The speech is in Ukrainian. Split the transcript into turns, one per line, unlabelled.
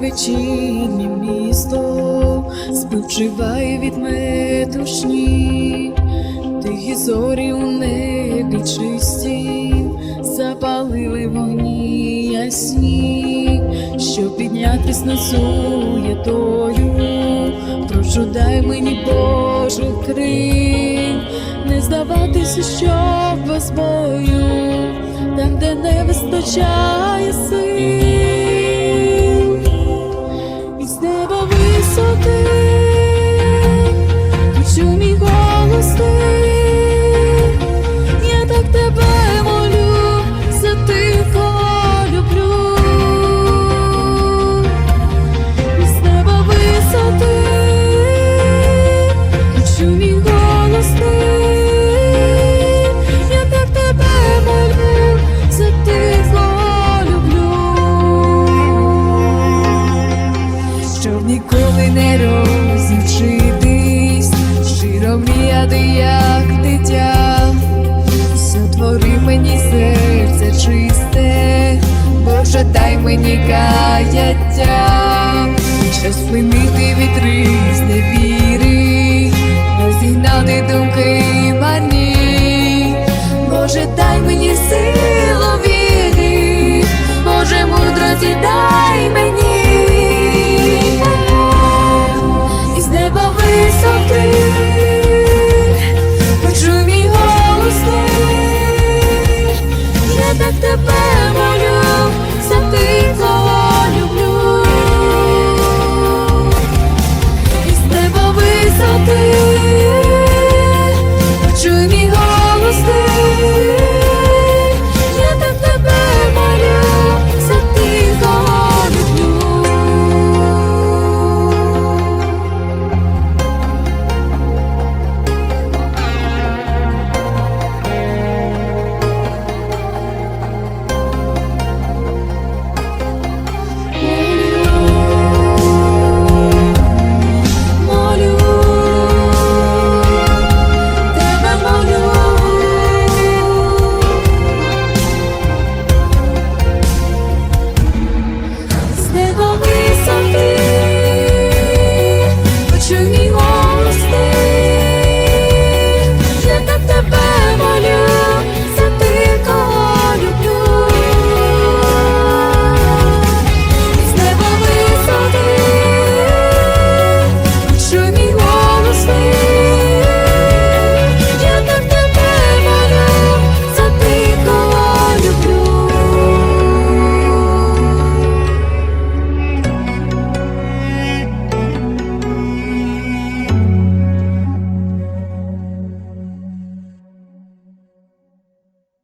Вечірнє місто, спочиває від метушні, тихі зорі у небі чисті, запалили вогні ясні, щоб піднятись над суєтою, прошу дай мені Боже крик, не здаватися, що без бою, там, де не вистачає сил. Ніколи не розлучитись, щиро мріяти, як дитя, сотвори мені серце чисте, Боже, дай мені каяття, щоб спинити вітри з невіри, розігнати думки марні, Боже, дай мені силу the.